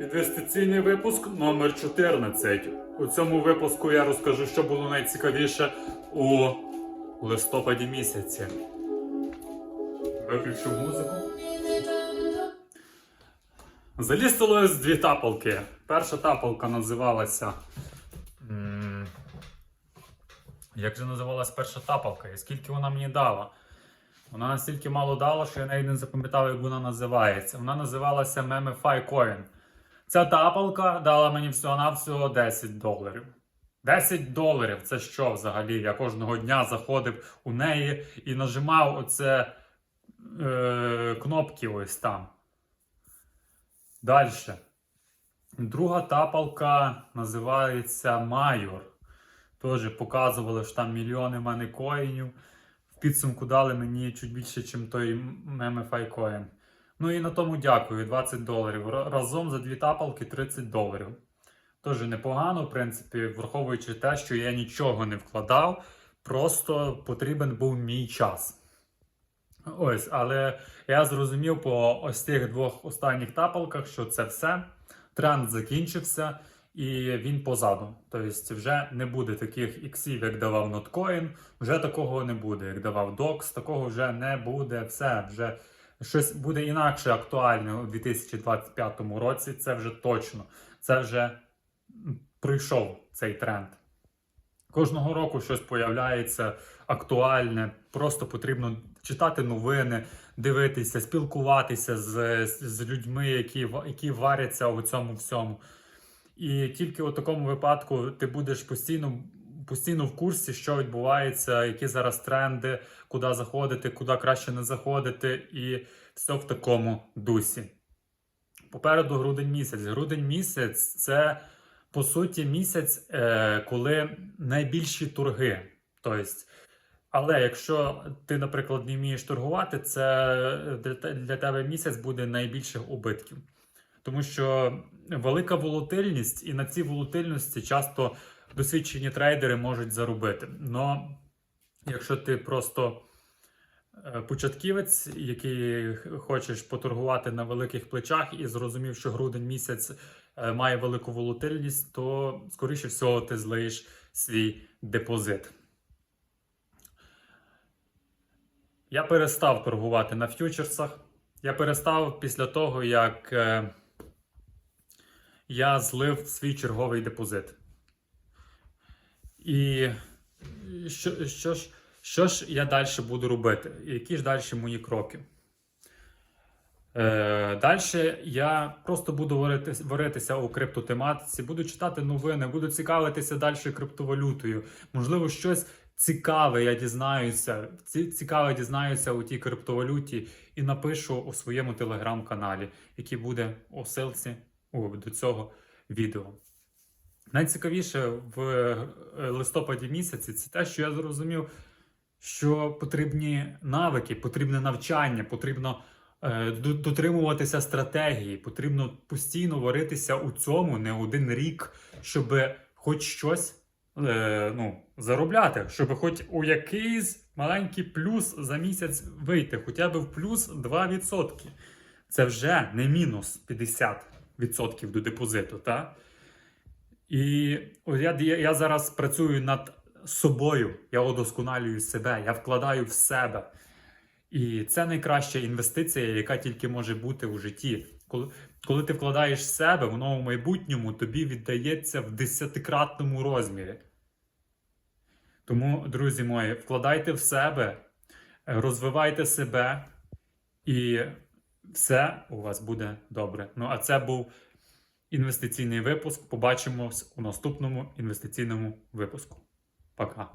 Інвестиційний випуск номер 14. У цьому випуску я розкажу, що було найцікавіше у листопаді місяці. Виключу музику. Залістилось дві тапалки. Перша тапалка називалася. Як же називалась перша тапалка? І скільки вона мені дала? Вона настільки мало дала, що я навіть не запам'ятав, як вона називається. Вона називалася Memify Coin. Ця тапалка дала мені всього-навсього 10 доларів. 10 доларів це що взагалі? Я кожного дня заходив у неї і нажимав оце е, кнопки ось там. Далі. Друга тапалка називається Майор. Теж показували, що там мільйони мене коїнів. В підсумку дали мені чуть більше, ніж той Memify Coin. Ну і на тому дякую. 20 доларів. Разом за дві тапалки 30 доларів. Теж непогано, в принципі, враховуючи те, що я нічого не вкладав, просто потрібен був мій час. Ось, але я зрозумів по ось тих двох останніх тапалках, що це все. Тренд закінчився і він позаду. Тобто вже не буде таких іксів, як давав Notcoin, вже такого не буде, як давав DOX, такого вже не буде. Все, вже щось буде інакше актуальне у 2025 році. Це вже точно. Це вже прийшов цей тренд. Кожного року щось появляється актуальне, просто потрібно читати новини, дивитися, спілкуватися з, з людьми, які, які варяться у цьому всьому. І тільки у такому випадку ти будеш постійно, постійно в курсі, що відбувається, які зараз тренди, куди заходити, куди краще не заходити, і все в такому дусі. Попереду грудень місяць. Грудень місяць це по суті місяць, е, коли найбільші торги. Тобто, але якщо ти, наприклад, не вмієш торгувати, це для, тебе місяць буде найбільших убитків. Тому що велика волатильність, і на цій волатильності часто досвідчені трейдери можуть заробити. Но якщо ти просто е, початківець, який хочеш поторгувати на великих плечах і зрозумів, що грудень місяць е, має велику волатильність, то скоріше всього ти злиєш свій депозит. Я перестав торгувати на ф'ючерсах. Я перестав після того, як е, я злив свій черговий депозит. І що, що, ж, що ж я далі буду робити? Які ж далі мої кроки? Е, далі я просто буду варитися у криптотематиці, буду читати новини, буду цікавитися далі криптовалютою. Можливо, щось цікаве я дізнаюся. Цікаве дізнаюся у тій криптовалюті і напишу у своєму телеграм-каналі, який буде у ссылці о, до цього відео. Найцікавіше в е, листопаді місяці це те, що я зрозумів, що потрібні навики, потрібне навчання, потрібно е, дотримуватися стратегії, потрібно постійно варитися у цьому не один рік, щоб хоч щось е, ну, заробляти, щоб хоч у якийсь маленький плюс за місяць вийти, хоча б в плюс 2%. Це вже не мінус 50% до депозиту. Та? І я, я зараз працюю над собою, я удосконалюю себе, я вкладаю в себе. І це найкраща інвестиція, яка тільки може бути у житті. Коли, коли ти вкладаєш в себе, воно в майбутньому тобі віддається в десятикратному розмірі. Тому, друзі мої, вкладайте в себе, розвивайте себе, і все у вас буде добре. Ну а це був інвестиційний випуск. Побачимось у наступному інвестиційному випуску. Пока.